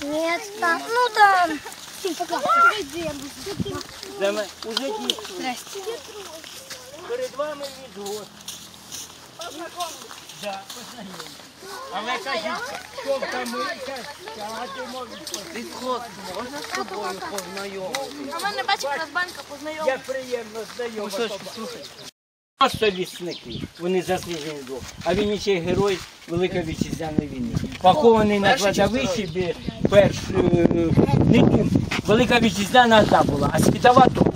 Нет, там, ну там. Де ми уже дійсно. Перед вами відгод. Да, познайомі. Але кажіть, хто втомився, сяде, можуть Відход можна з тобою познайомитися? А мене бачив нас банка познайомив. Як приємно знайомо. Просто лісники, вони заслужені двох. А він ще й герой Великої вітчизняної війни. Похований на кладовищі перш, е, не тут. Велика вітчизняна одна була, а світова так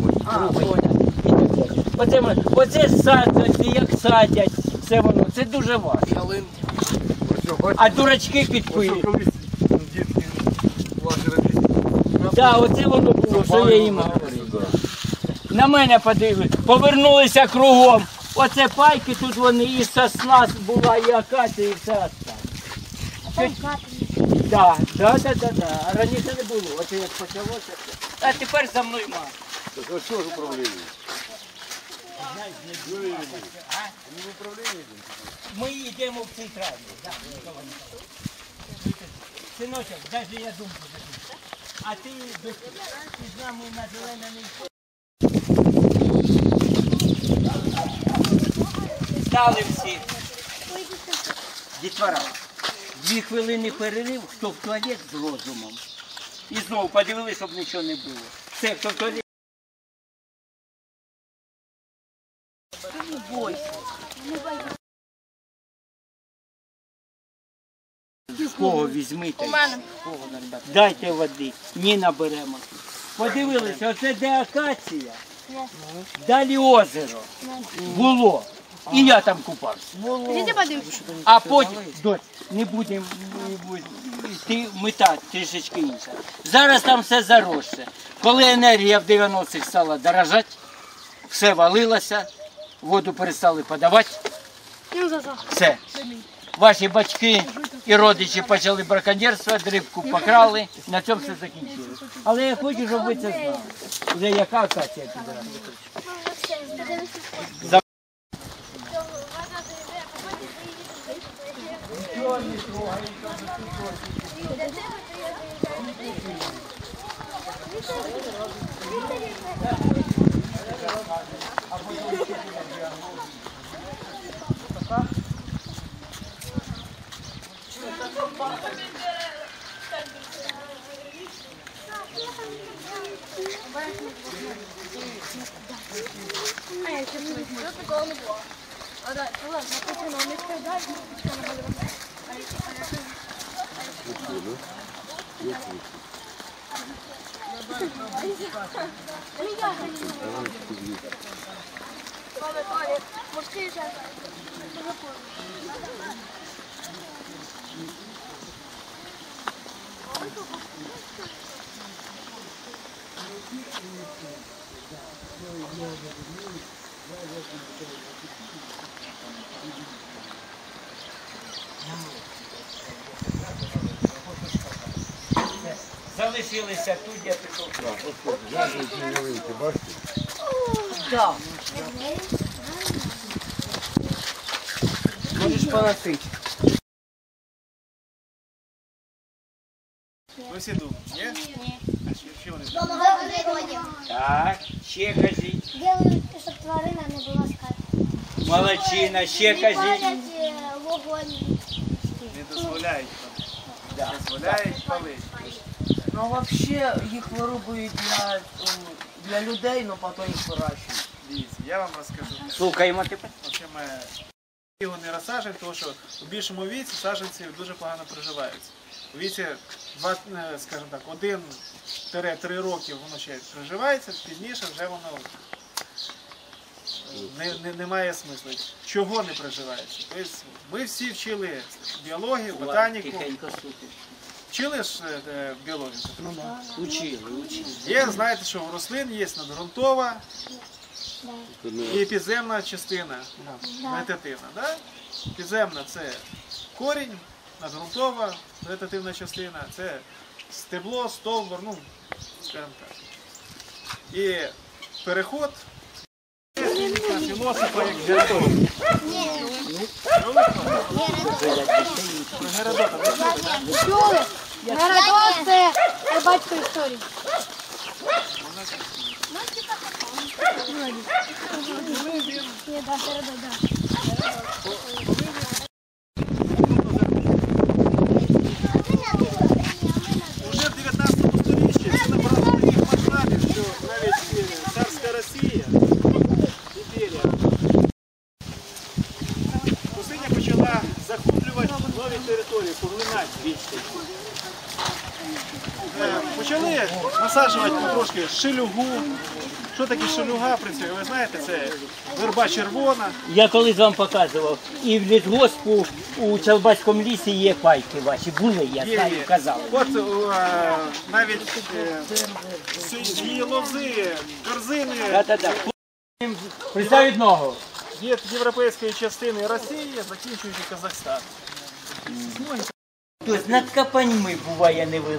далі. Оце, оце садять, як садять, все воно, це дуже важко. А дурачки під пилі. Колись дітки ваші робіть. Так, оце воно було, що я їм говорив. На мене подивились, повернулися кругом. Оце пайки, тут вони і сосна була, і акація, і все осталось. Так, так, так, так, так. А раніше не було. Оце як почалося. А тепер за мною мама. Ось що ж управління? Ми йдемо в центральну. Синочок, навіть я думку запишу. А ти без ти з нами на зелене не йшов. Стали всі. Дітвора. Дві хвилини перерив, хто в туалет з розумом. І знову подивилися, щоб нічого не було. Все, хто в туалет. В кого візьмите? У мене. Дайте води, ні наберемо. Подивилися, оце де акація, далі озеро було. І я там купався. А потім, дочь, не будемо не будем, йти мета трішечки інша. Зараз там все заросше. Коли енергія в 90-х стала дорожати, все валилося, воду перестали подавати. Ну. Все. Ваші батьки і родичі почали браконьєрство, рибку покрали, на цьому все закінчилось. Але я хочу, щоб ви це знали. Вже яка акація підросла. Такого не було. А да, ладно, написано, не сказати, що не буде. Коли, коли, морський. Залишилися тут, я пішов. Так. Можеш поносити. Ви всі думаєте, є? А що, що вони? Так, ще кажіть. Делають, щоб тварина не була скарб. Молодчина, ще кажіть. Палять е, вогонь. Не дозволяють там. Дозволяють палити. Ну, взагалі, їх вирубують для, для людей, але потім їх вирощують. Дивіться, я вам розкажу. Слухаємо тепер. Взагалі, його не тому що у більшому віці саджанці дуже погано приживаються. У віці, два, е, скажімо так, 1-3 роки воно ще приживається, пізніше вже воно не, не, не має смислу. Чого не приживається? Тобто ми всі вчили біологію, ботаніку. Тихенько слухай. Вчили ж е, е, біологію? Учили, учили. Є, знаєте, що у рослин є надґрунтова і підземна частина вегетативна. Да? Підземна це корінь, надґрунтова вегетативна частина, це стебло, стовбур, ну, скажімо так. І переход філософа як Геродот. Про Геродота чули? Геродот це батько історії. Ні, да, Геродот, да. Уже в 19 сторіччі це набрало таких масштабів, що навіть е, царська Росія, імперія, Пустиня почала захоплювати нові території, поглинати звідси. Е, Почали насаджувати потрошки шелюгу. Що таке шелюга, в принципі, ви знаєте, це верба червона. Я колись вам показував, і в лісгоспу у Чалбацькому лісі є пайки ваші. Були, я Є, знаю, є. казали. От е, навіть е, ці лози, корзини Да-да-да. Пристав ногу. Від європейської частини Росії, закінчуючи Казахстан. Тобто над капаньми буває невеликий.